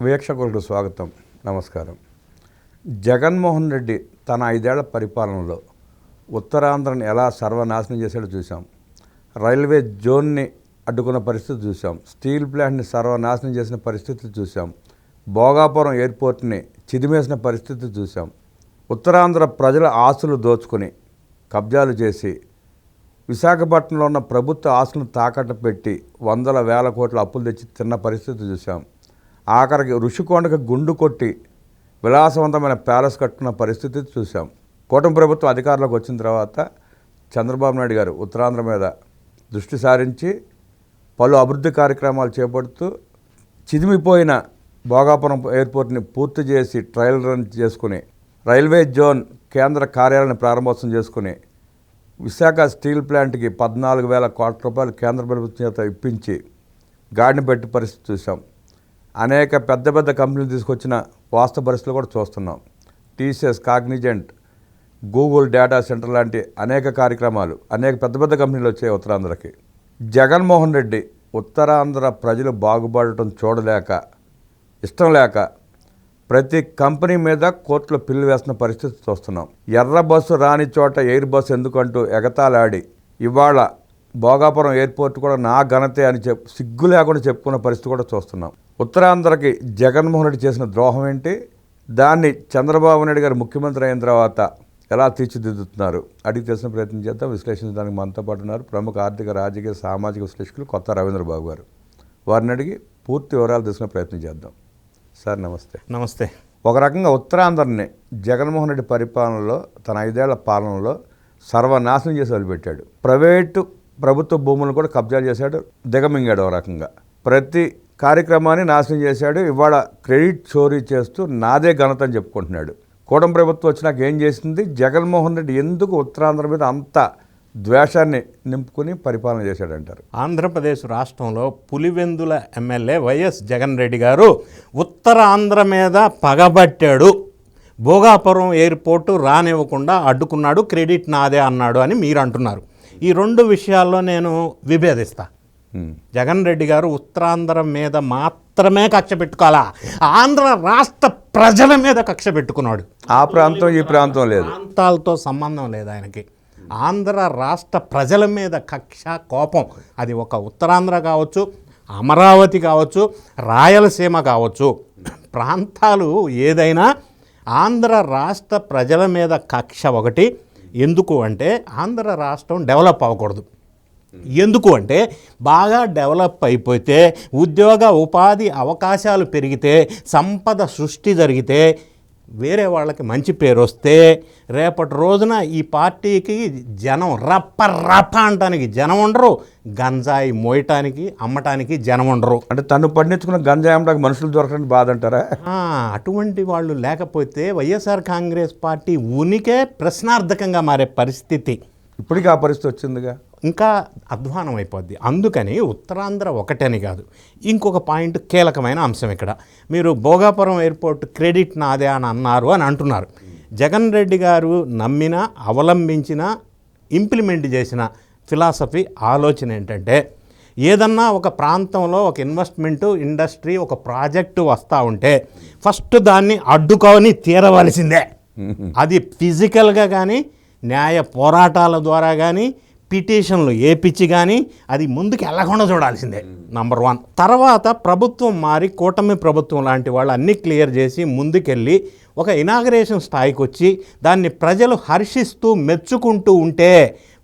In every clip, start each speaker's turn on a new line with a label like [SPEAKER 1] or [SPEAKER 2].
[SPEAKER 1] వీక్షకులకు స్వాగతం. నమస్కారం. జగన్మోహన్ రెడ్డి తన ఐదేళ్ళ పరిపాలనలో ఉత్తరాంధ్రని ఎలా సర్వనాశనం చేశాడో చూసాం రైల్వే జోన్ని అడ్డుకున్న పరిస్థితి చూసాం స్టీల్ ప్లాంట్ని సర్వనాశనం చేసిన పరిస్థితి చూసాం భోగాపురం ఎయిర్పోర్ట్ని చిదిమేసిన పరిస్థితి చూసాం ఉత్తరాంధ్ర ప్రజల ఆస్తులు దోచుకొని కబ్జాలు చేసి విశాఖపట్నంలో ఉన్న ప్రభుత్వ ఆస్తులను తాకట్టు పెట్టి వందల వేల కోట్ల అప్పులు తెచ్చి తిన్న పరిస్థితి చూసాం ఆఖరికి ఋషికొండకు గుండు కొట్టి విలాసవంతమైన ప్యాలెస్ కట్టిన పరిస్థితి చూసాం కూటమి ప్రభుత్వం అధికారంలోకి వచ్చిన తర్వాత చంద్రబాబు నాయుడు గారు ఉత్తరాంధ్ర మీద దృష్టి సారించి పలు అభివృద్ధి కార్యక్రమాలు చేపడుతూ చిదిమిపోయిన భోగాపురం ఎయిర్పోర్ట్ని పూర్తి చేసి ట్రయల్ రన్ చేసుకుని రైల్వే జోన్ కేంద్ర కార్యాలయాన్ని ప్రారంభోత్సవం చేసుకుని విశాఖ స్టీల్ ప్లాంట్కి పద్నాలుగు వేల కోట్ల రూపాయలు కేంద్ర ప్రభుత్వం చేత ఇప్పించి గాడిని పెట్టి పరిస్థితి చూసాం అనేక పెద్ద పెద్ద కంపెనీలు తీసుకొచ్చిన వాస్తవ పరిస్థితులు కూడా చూస్తున్నాం. TCS Cognizant Google data centre లాంటి అనేక కార్యక్రమాలు అనేక పెద్ద పెద్ద కంపెనీలు వచ్చాయి ఉత్తరాంధ్రకి. జగన్మోహన్ రెడ్డి ఉత్తరాంధ్ర ప్రజలు బాగుపడటం చూడలేక ఇష్టం లేక ప్రతి కంపెనీ మీద కోర్టులో పిల్లు వేస్తున్న పరిస్థితి చూస్తున్నాం. ఎర్ర బస్సు రాని చోట ఎయిర్ బస్సు ఎందుకంటూ ఎగతాలాడి ఇవాళ భోగాపురం ఎయిర్పోర్ట్ కూడా నా ఘనతే అని చెప్ సిగ్గు లేకుండా చెప్పుకున్న పరిస్థితి కూడా చూస్తున్నాం. ఉత్తరాంధ్రకి జగన్మోహన్ రెడ్డి చేసిన ద్రోహం ఏంటి? దాన్ని చంద్రబాబు నాయుడు గారు ముఖ్యమంత్రి అయిన తర్వాత ఎలా తీర్చిదిద్దుతున్నారు? అడిగి తెలిసిన ప్రయత్నం చేద్దాం. విశ్లేషించడానికి మనతో పాటు ఉన్నారు ప్రముఖ ఆర్థిక రాజకీయ సామాజిక విశ్లేషకులు కొత్త రవీంద్రబాబు గారు. వారిని అడిగి పూర్తి వివరాలు తీసుకునే ప్రయత్నం చేద్దాం. సార్ నమస్తే.
[SPEAKER 2] నమస్తే.
[SPEAKER 1] ఒక రకంగా ఉత్తరాంధ్రని జగన్మోహన్ రెడ్డి పరిపాలనలో తన ఐదేళ్ళ పాలనలో సర్వనాశనం చేసి వదిలిపెట్టాడు. ప్రైవేటు ప్రభుత్వ భూములను కూడా కబ్జా చేశాడు దిగమింగాడు ఒక రకంగా. ప్రతి కార్యక్రమాన్ని నాశనం చేశాడు. ఇవాళ క్రెడిట్ చోరీ చేస్తూ నాదే ఘనత అని చెప్పుకుంటున్నాడు. కూటమి ప్రభుత్వం వచ్చినాక ఏం చేసింది? జగన్మోహన్ రెడ్డి ఎందుకు ఉత్తరాంధ్ర మీద అంత ద్వేషాన్ని నింపుకుని పరిపాలన చేశాడంటారు?
[SPEAKER 2] ఆంధ్రప్రదేశ్ రాష్ట్రంలో పులివెందుల ఎమ్మెల్యే వైఎస్ జగన్ రెడ్డి గారు ఉత్తరాంధ్ర మీద పగబట్టాడు. భోగాపురం ఎయిర్పోర్టు రానివ్వకుండా అడ్డుకున్నాడు. క్రెడిట్ నాదే అన్నాడు అని మీరు అంటున్నారు ఈ రెండు విషయాల్లో నేను
[SPEAKER 1] విభేదిస్తాను
[SPEAKER 2] జగన్ రెడ్డి గారు ఉత్తరాంధ్ర మీద మాత్రమే కక్ష పెట్టుకోవాలా? ఆంధ్ర రాష్ట్ర ప్రజల మీద కక్ష పెట్టుకున్నాడు.
[SPEAKER 1] ఆ ప్రాంతం ఈ ప్రాంతం లేదు.
[SPEAKER 2] ప్రాంతాలతో సంబంధం లేదు ఆయనకి. ఆంధ్ర రాష్ట్ర ప్రజల మీద కక్ష కోపం. అది ఒక ఉత్తరాంధ్ర కావచ్చు అమరావతి కావచ్చు రాయలసీమ కావచ్చు. ప్రాంతాలు ఏదైనా ఆంధ్ర రాష్ట్ర ప్రజల మీద కక్ష ఒకటి. ఎందుకు అంటే ఆంధ్ర రాష్ట్రం డెవలప్ అవ్వకూడదు. ఎందుకు అంటే బాగా డెవలప్ అయిపోతే ఉద్యోగ ఉపాధి అవకాశాలు పెరిగితే సంపద సృష్టి జరిగితే వేరే వాళ్ళకి మంచి పేరు వస్తే రేపటి రోజున ఈ పార్టీకి జనం రప్ప రప్ప అంటానికి జనం ఉండరు గంజాయి మోయటానికి అమ్మటానికి జనం ఉండరు.
[SPEAKER 1] అంటే తను పండించుకున్న గంజాయి అమ్మడానికి మనుషులు దొరకడానికి బాధ అంటారా?
[SPEAKER 2] అటువంటి వాళ్ళు లేకపోతే వైఎస్ఆర్ కాంగ్రెస్ పార్టీ ఉనికే ప్రశ్నార్థకంగా మారే పరిస్థితి.
[SPEAKER 1] ఇప్పటికీ ఆ పరిస్థితి వచ్చిందిగా?
[SPEAKER 2] ఇంకా అధ్వానం అయిపోద్ది అందుకని ఉత్తరాంధ్ర ఒకటని కాదు ఇంకొక పాయింట్ కీలకమైన అంశం ఇక్కడ. మీరు భోగాపురం ఎయిర్పోర్ట్ క్రెడిట్ నాదే అని అన్నారు అని అంటున్నారు. జగన్ రెడ్డి గారు నమ్మిన అవలంబించిన ఇంప్లిమెంట్ చేసిన ఫిలాసఫీ ఆలోచన ఏంటంటే ఏదన్నా ఒక ప్రాంతంలో ఒక ఇన్వెస్ట్మెంట్ ఇండస్ట్రీ ఒక ప్రాజెక్టు వస్తూ ఉంటే ఫస్ట్ దాన్ని అడ్డుకొని తీరవలసిందే. అది ఫిజికల్గా కానీ న్యాయ పోరాటాల ద్వారా కానీ పిటిషన్లు ఏపిచ్చి కానీ అది ముందుకు వెళ్ళకుండా చూడాల్సిందే నంబర్ వన్ తర్వాత ప్రభుత్వం మారి కూటమి ప్రభుత్వం లాంటి వాళ్ళు అన్నీ క్లియర్ చేసి ముందుకెళ్ళి ఒక ఇనాగరేషన్ స్థాయికి వచ్చి దాన్ని ప్రజలు హర్షిస్తూ మెచ్చుకుంటూ ఉంటే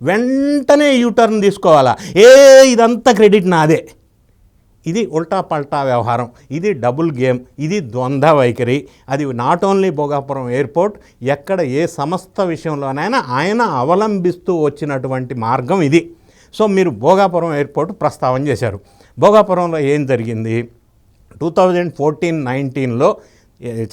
[SPEAKER 2] వెంటనే యూటర్న్ తీసుకోవాలా. ఏ ఇదంతా క్రెడిట్ నాదే. ఇది ఉల్టా పల్టా వ్యవహారం ఇది డబుల్ గేమ్ ఇది ద్వంద్వ వైఖరి. అది నాట్ ఓన్లీ భోగాపురం ఎయిర్పోర్ట్ ఎక్కడ ఏ సంస్థ విషయంలోనైనా ఆయన అవలంబిస్తూ వచ్చినటువంటి మార్గం ఇది. సో మీరు భోగాపురం ఎయిర్పోర్ట్ ప్రస్తావన చేశారు. భోగాపురంలో ఏం జరిగింది? టూ థౌజండ్ ఫోర్టీన్ నైన్టీన్లో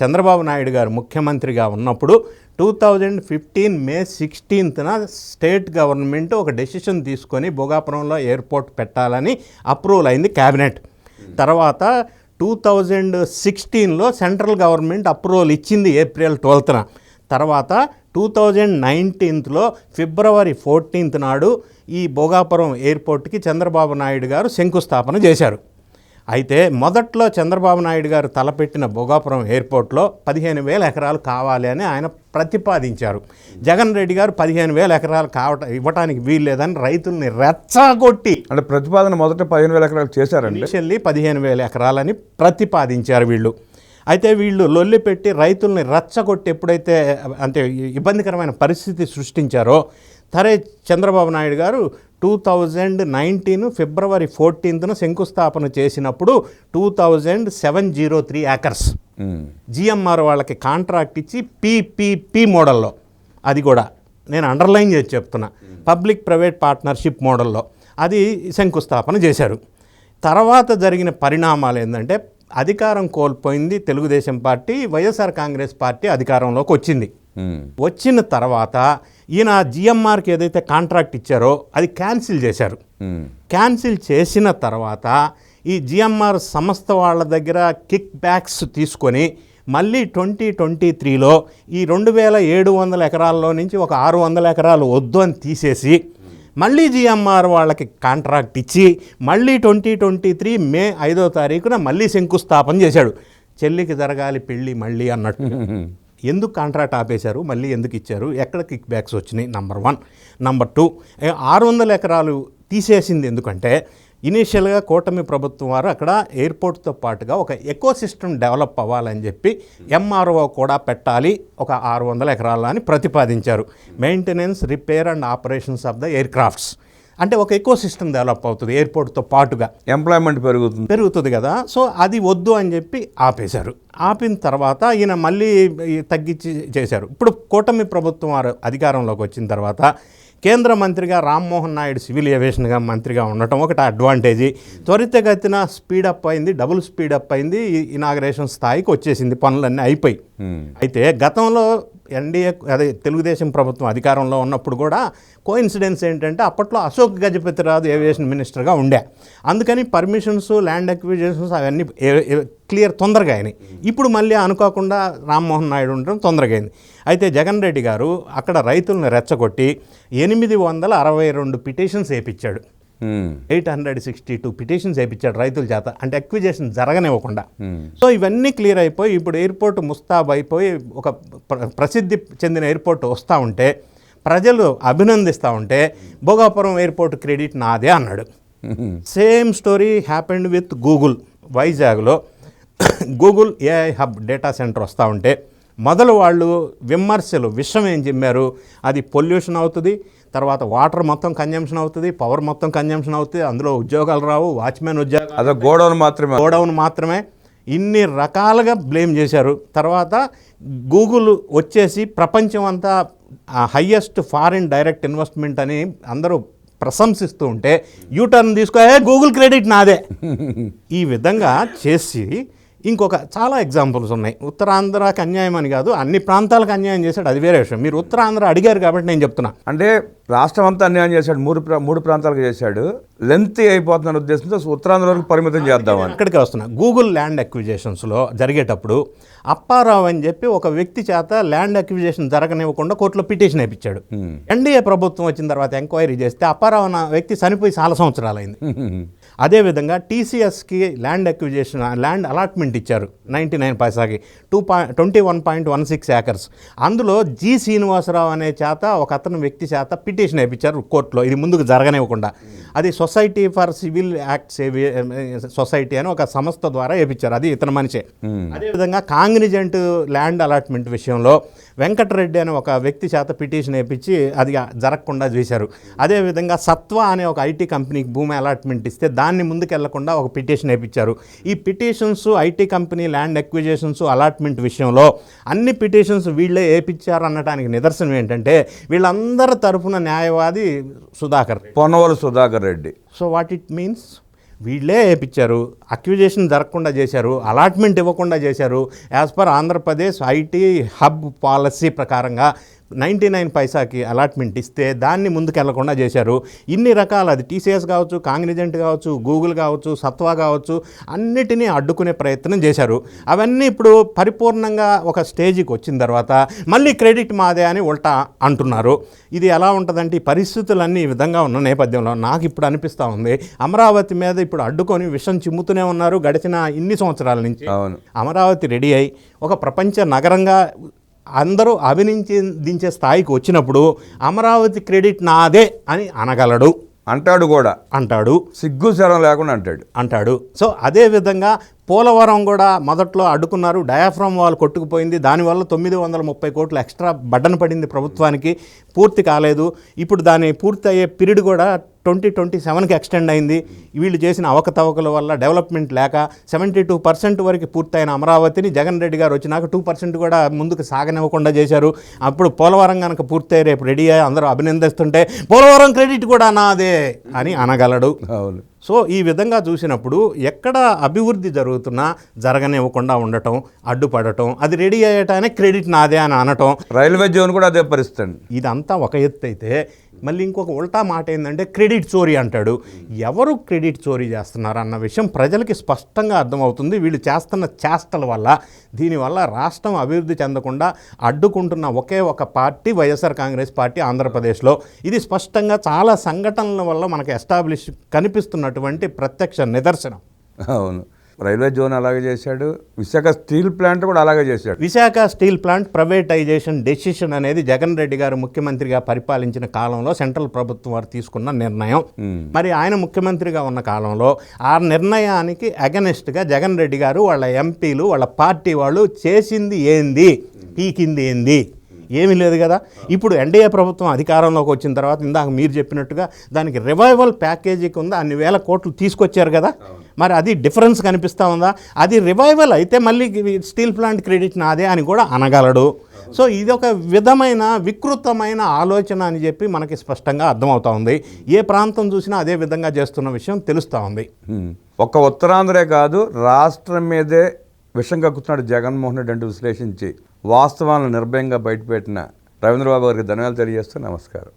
[SPEAKER 2] చంద్రబాబు నాయుడు గారు ముఖ్యమంత్రిగా ఉన్నప్పుడు టూ థౌజండ్ ఫిఫ్టీన్ మే సిక్స్టీన్త్న స్టేట్ గవర్నమెంట్ ఒక డెసిషన్ తీసుకొని భోగాపురంలో ఎయిర్పోర్ట్ పెట్టాలని అప్రూవల్ అయింది క్యాబినెట్. తర్వాత టూ థౌజండ్ సిక్స్టీన్లో సెంట్రల్ గవర్నమెంట్ అప్రూవల్ ఇచ్చింది ఏప్రిల్ ట్వెల్త్న. తర్వాత టూ థౌజండ్ నైన్టీన్త్లో ఫిబ్రవరి ఫోర్టీన్త్ నాడు ఈ భోగాపురం ఎయిర్పోర్ట్కి చంద్రబాబు నాయుడు గారు శంకుస్థాపన చేశారు. అయితే మొదట్లో చంద్రబాబు నాయుడు గారు తలపెట్టిన భోగాపురం ఎయిర్పోర్ట్లో పదిహేను వేల ఎకరాలు కావాలి అని ఆయన ప్రతిపాదించారు. జగన్ రెడ్డి గారు పదిహేను వేల ఎకరాలు కావట ఇవ్వటానికి వీల్లేదని రైతుల్ని రెచ్చగొట్టి
[SPEAKER 1] అంటే ప్రతిపాదన మొదట పదిహేను వేల ఎకరాలు చేశారండి?
[SPEAKER 2] ఇనిషియల్లీ పదిహేను వేల ఎకరాలని ప్రతిపాదించారు వీళ్ళు. అయితే వీళ్ళు లొల్లి పెట్టి రైతుల్ని రచ్చగొట్టి ఎప్పుడైతే అంటే ఇబ్బందికరమైన పరిస్థితి సృష్టించారో సరే చంద్రబాబు నాయుడు గారు టూ థౌజండ్ నైన్టీన్ ఫిబ్రవరి ఫోర్టీన్త్న శంకుస్థాపన చేసినప్పుడు two thousand seven zero three acres
[SPEAKER 1] um.
[SPEAKER 2] GMR వాళ్ళకి కాంట్రాక్ట్ ఇచ్చి పీపీపీ మోడల్లో. అది కూడా నేను అండర్లైన్ చేసి చెప్తున్నా. పబ్లిక్ ప్రైవేట్ పార్ట్నర్షిప్ మోడల్లో. అది శంకుస్థాపన చేశారు. తర్వాత జరిగిన పరిణామాలు ఏంటంటే అధికారం కోల్పోయింది Telugu Desam party YSR Congress party అధికారంలోకి వచ్చింది. వచ్చిన తర్వాత ఈయన జిఎంఆర్కి ఏదైతే కాంట్రాక్ట్ ఇచ్చారో అది క్యాన్సిల్ చేశారు. క్యాన్సిల్ చేసిన తర్వాత ఈ జిఎంఆర్ సంస్థ వాళ్ళ దగ్గర కిక్ బ్యాక్స్ తీసుకొని మళ్ళీ ట్వంటీ ట్వంటీ త్రీలో ఈ రెండు వేల ఏడు వందల ఎకరాల్లో నుంచి ఒక ఆరు వందల ఎకరాలు వద్దు అని తీసేసి మళ్ళీ జిఎంఆర్ వాళ్ళకి కాంట్రాక్ట్ ఇచ్చి మళ్ళీ ట్వంటీ ట్వంటీ త్రీ మే ఐదో తారీఖున మళ్ళీ శంకుస్థాపన చేశాడు. చెల్లికి జరగాలి పెళ్ళి మళ్ళీ అన్నట్టు. ఎందుకు కాంట్రాక్ట్ ఆపేశారు మళ్ళీ ఎందుకు ఇచ్చారు ఎక్కడ కిక్ బ్యాక్స్ వచ్చినాయి నంబర్ వన్ నంబర్ టూ ఆరు వందల ఎకరాలు తీసేసింది ఎందుకంటే ఇనీషియల్గా కూటమి ప్రభుత్వం వారు అక్కడ ఎయిర్పోర్ట్తో పాటుగా ఒక ఎకో సిస్టమ్ డెవలప్ అవ్వాలని చెప్పి ఎంఆర్ఓ కూడా పెట్టాలి ఒక ఆరు వందల ఎకరాల అని ప్రతిపాదించారు. Maintenance repair and operations of the aircrafts అంటే ఒక ఎకో సిస్టమ్ డెవలప్ అవుతుంది ఎయిర్పోర్ట్తో పాటుగా.
[SPEAKER 1] ఎంప్లాయ్మెంట్ పెరుగుతుంది.
[SPEAKER 2] పెరుగుతుంది కదా. సో అది వద్దు అని చెప్పి ఆపేశారు. ఆపిన తర్వాత ఈయన మళ్ళీ తగ్గించి చేశారు. ఇప్పుడు కూటమి ప్రభుత్వం వారు అధికారంలోకి వచ్చిన తర్వాత కేంద్ర మంత్రిగా రామ్మోహన్ నాయుడు సివిల్ ఏవియేషన్గా మంత్రిగా ఉండటం ఒకటి అడ్వాంటేజీ. త్వరితగతిన స్పీడప్ అయింది డబుల్ స్పీడప్ అయింది. ఇనాగరేషన్ స్థాయికి వచ్చేసింది. పనులన్నీ అయిపోయి. అయితే గతంలో ఎన్డీఏ అదే తెలుగుదేశం ప్రభుత్వం అధికారంలో ఉన్నప్పుడు కూడా కోఇన్సిడెన్స్ ఏంటంటే అప్పట్లో అశోక్ గజపతిరాజు ఏవియేషన్ మినిస్టర్గా ఉండే. అందుకని పర్మిషన్స్ ల్యాండ్ అక్విజేషన్స్ అవన్నీ క్లియర్ తొందరగా అయినాయి. ఇప్పుడు మళ్ళీ అనుకోకుండా రామ్మోహన్ నాయుడు ఉండడం తొందరగా అయింది. అయితే జగన్ రెడ్డి గారు అక్కడ రైతులను రెచ్చగొట్టి ఎనిమిది వందల అరవై రెండు పిటిషన్స్ వేయించాడు eight hundred sixty two petitions వేయించాడు రైతుల చేత. అంటే అక్విజేషన్ జరగనివ్వకుండా.
[SPEAKER 1] ఉమ్.
[SPEAKER 2] సో ఇవన్నీ క్లియర్ అయిపోయి ఇప్పుడు ఎయిర్పోర్ట్ ముస్తాబ్ అయిపోయి ఒక ప్ర- ప్రసిద్ధి చెందిన ఎయిర్పోర్ట్ వస్తూ ఉంటే ప్రజలు అభినందిస్తూ ఉంటే భోగాపురం ఎయిర్పోర్ట్ క్రెడిట్ నాదే అన్నాడు. Same story happened with Google వైజాగ్లో Google AI hub data centre వస్తూ ఉంటే మొదలు వాళ్ళు విమర్శలు విషయం ఏం చెప్పారు? అది పొల్యూషన్ అవుతుంది తర్వాత వాటర్ మొత్తం కన్జంప్షన్ అవుతుంది పవర్ మొత్తం కన్జంప్షన్ అవుతుంది అందులో ఉద్యోగాలు రావు వాచ్మెన్ ఉద్యోగాలు
[SPEAKER 1] అదే గోడౌన్ మాత్రమే.
[SPEAKER 2] గోడౌన్ మాత్రమే. ఇన్ని రకాలుగా బ్లేమ్ చేశారు. తర్వాత గూగుల్ వచ్చేసి ప్రపంచం అంతా హయ్యెస్ట్ ఫారిన్ డైరెక్ట్ ఇన్వెస్ట్మెంట్ అని అందరూ ప్రశంసిస్తూ ఉంటే యూటర్న్ తీసుకో "ఏ, గూగుల్ క్రెడిట్ నాదే. ఈ విధంగా చేసి ఇంకొక చాలా ఎగ్జాంపుల్స్ ఉన్నాయి. ఉత్తరాంధ్రకి అన్యాయం అని కాదు అన్ని ప్రాంతాలకు అన్యాయం చేశాడు. అది వేరే విషయం. మీరు ఉత్తరాంధ్ర అడిగారు కాబట్టి నేను చెప్తున్నా.
[SPEAKER 1] అంటే రాష్ట్రం అంతా అన్యాయం చేశాడు మూడు మూడు ప్రాంతాలకు చేశాడు. లెంత్ అయిపోతున్న ఉద్దేశంతో ఉత్తరాంధ్ర వరకు పరిమితం చేద్దామని.
[SPEAKER 2] అక్కడికి వస్తున్నా. గూగుల్ ల్యాండ్ అక్విజేషన్స్లో జరిగేటప్పుడు అప్పారావు అని చెప్పి ఒక వ్యక్తి చేత ల్యాండ్ అక్విజేషన్ జరగనివ్వకుండా కోర్టులో పిటిషన్
[SPEAKER 1] ఉమ్.
[SPEAKER 2] ఎన్డీఏ ప్రభుత్వం వచ్చిన తర్వాత ఎంక్వైరీ చేస్తే అప్పారావు అన్న వ్యక్తి చనిపోయి చాలా సంవత్సరాలైంది. అదేవిధంగా టీసీఎస్కి ల్యాండ్ అక్విజేషన్ ల్యాండ్ అలాట్మెంట్ ఇచ్చారు ninety nine పైసాకి. Two point twenty one point one six acres అందులో జి శ్రీనివాసరావు అనే చేత ఒక అతను వ్యక్తి చేత పిటిషన్ వేయించారు కోర్టులో. ఇది ముందుకు జరగనివ్వకుండా. అది society for civil acts society అని ఒక సంస్థ ద్వారా వేయించారు అది ఇతని మనిషే. అదేవిధంగా కాంగ్నిజెంట్ ల్యాండ్ అలాట్మెంట్ విషయంలో వెంకటరెడ్డి అనే ఒక వ్యక్తి చేత పిటిషన్ వేయించి అది జరగకుండా చేశారు. అదేవిధంగా సత్వ అనే ఒక ఐటీ కంపెనీకి భూమి అలాట్మెంట్ ఇస్తే దాన్ని ముందుకెళ్ళకుండా ఒక పిటిషన్ వేయించారు ఈ petitions IT company land acquisitions allotment విషయంలో అన్ని పిటిషన్స్ వీళ్ళే వేయించారు అనడానికి నిదర్శనం ఏంటంటే వీళ్ళందరి తరఫున న్యాయవాది Sudhakar.
[SPEAKER 1] Ponnavolu Sudhakar Reddy.
[SPEAKER 2] So what it means వీళ్ళే వేయించారు అక్విజేషన్ జరగకుండా చేశారు అలాట్మెంట్ ఇవ్వకుండా చేశారు as per Andhra Pradesh IT hub policy ప్రకారంగా నైంటీ నైన్ పైసాకి అలాట్మెంట్ ఇస్తే దాన్ని ముందుకెళ్ళకుండా చేశారు. ఇన్ని రకాల అది టీసీఎస్ కావచ్చు కాంగ్నిజెంట్ కావచ్చు గూగుల్ కావచ్చు సత్వా కావచ్చు అన్నిటినీ అడ్డుకునే ప్రయత్నం చేశారు. అవన్నీ ఇప్పుడు పరిపూర్ణంగా ఒక స్టేజ్కి వచ్చిన తర్వాత మళ్ళీ క్రెడిట్ మాదే అని ఉల్టా అంటున్నారు. ఇది ఎలా ఉంటుందంటే ఈ పరిస్థితులన్నీ ఈ విధంగా ఉన్న నేపథ్యంలో నాకు ఇప్పుడు అనిపిస్తూ ఉంది. అమరావతి మీద ఇప్పుడు అడ్డుకొని విషం చిమ్ముతూనే ఉన్నారు గడిచిన ఇన్ని సంవత్సరాల నుంచి. అమరావతి రెడీ అయి ఒక ప్రపంచ నగరంగా అందరూ అభినందించే స్థాయికి వచ్చినప్పుడు అమరావతి క్రెడిట్ నాదే అని అనగలడు.
[SPEAKER 1] అంటాడు కూడా.
[SPEAKER 2] అంటాడు.
[SPEAKER 1] సిగ్గు శరం లేకుండా అంటాడు.
[SPEAKER 2] అంటాడు. సో అదే విధంగా పోలవరం కూడా మొదట్లో అడ్డుకున్నారు. డయాఫ్రమ్ వాల్ కొట్టుకుపోయింది. దానివల్ల తొమ్మిది వందల ముప్పై కోట్లు ఎక్స్ట్రా బడ్డన పడింది ప్రభుత్వానికి. పూర్తి కాలేదు. ఇప్పుడు దాని పూర్తి అయ్యే పీరియడ్ కూడా ట్వంటీ ట్వంటీ సెవెన్కి ఎక్స్టెండ్ అయింది. వీళ్ళు చేసిన అవకతవకల వల్ల డెవలప్మెంట్ లేక సెవెంటీ టూ పర్సెంట్ వరకు పూర్తయిన అమరావతిని జగన్ రెడ్డి గారు వచ్చినాక టూ పర్సెంట్ కూడా ముందుకు సాగనివ్వకుండా చేశారు. అప్పుడు పోలవరం కనుక పూర్తయి రేపు రెడీ అయ్యి అందరూ అభినందిస్తుంటే పోలవరం క్రెడిట్ కూడా నాదే అని అనగలడు.
[SPEAKER 1] అవును.
[SPEAKER 2] సో ఈ విధంగా చూసినప్పుడు ఎక్కడ అభివృద్ధి జరుగుతున్నా జరగనివ్వకుండా ఉండటం అడ్డుపడటం అది రెడీ అయ్యటానికి క్రెడిట్ నాదే అని అనటం.
[SPEAKER 1] రైల్వే జోన్ కూడా అదే పరిస్థితి
[SPEAKER 2] ఇదంతా ఒక ఎత్తు అయితే మళ్ళీ ఇంకొక ఉల్టా మాట ఏంటంటే క్రెడిట్ చోరీ అంటాడు. ఎవరు క్రెడిట్ చోరీ చేస్తున్నారు అన్న విషయం ప్రజలకి స్పష్టంగా అర్థమవుతుంది. వీళ్ళు చేస్తున్న చేష్టల వల్ల దీనివల్ల రాష్ట్రం అభివృద్ధి చెందకుండా అడ్డుకుంటున్న ఒకే ఒక పార్టీ వైఎస్ఆర్ కాంగ్రెస్ పార్టీ ఆంధ్రప్రదేశ్లో. ఇది స్పష్టంగా చాలా సంఘటనల వల్ల మనకు ఎస్టాబ్లిష్ కనిపిస్తున్నటువంటి ప్రత్యక్ష నిదర్శనం.
[SPEAKER 1] అవును. రైల్వే జోన్ అలాగే చేశాడు. విశాఖ స్టీల్ ప్లాంట్ కూడా అలాగే చేశాడు.
[SPEAKER 2] Visakha steel plant privatisation decision అనేది జగన్ రెడ్డి గారు ముఖ్యమంత్రిగా పరిపాలించిన కాలంలో సెంట్రల్ ప్రభుత్వం వారు తీసుకున్న నిర్ణయం. మరి ఆయన ముఖ్యమంత్రిగా ఉన్న కాలంలో ఆ నిర్ణయానికి అగనెస్ట్గా జగన్ రెడ్డి గారు వాళ్ళ ఎంపీలు వాళ్ళ పార్టీ వాళ్ళు చేసింది ఏంది? పీకింది ఏంది? ఏమీ లేదు కదా. ఇప్పుడు ఎన్డీఏ ప్రభుత్వం అధికారంలోకి వచ్చిన తర్వాత ఇందాక మీరు చెప్పినట్టుగా దానికి రివైవల్ ప్యాకేజీకి ఉందా? అన్ని వేల కోట్లు తీసుకొచ్చారు కదా. మరి అది డిఫరెన్స్ కనిపిస్తూ ఉందా? అది రివైవల్ అయితే మళ్ళీ స్టీల్ ప్లాంట్ క్రెడిట్ నాదే అని కూడా అనగలడు. సో ఇది ఒక విధమైన వికృతమైన ఆలోచన అని చెప్పి మనకి స్పష్టంగా అర్థమవుతా ఉంది. ఏ ప్రాంతం చూసినా అదే విధంగా చేస్తున్న విషయం తెలుస్తూ ఉంది.
[SPEAKER 1] ఒక్క ఉత్తరాంధ్రే కాదు రాష్ట్రం మీదే విషం కక్కుతున్నాడు జగన్మోహన్ రెడ్డి అంటూ విశ్లేషించి. వాస్తవాలను నిర్భయంగా బయటపెట్టిన రవీంద్రబాబు గారికి ధన్యవాదాలు తెలియజేస్తూ నమస్కారం.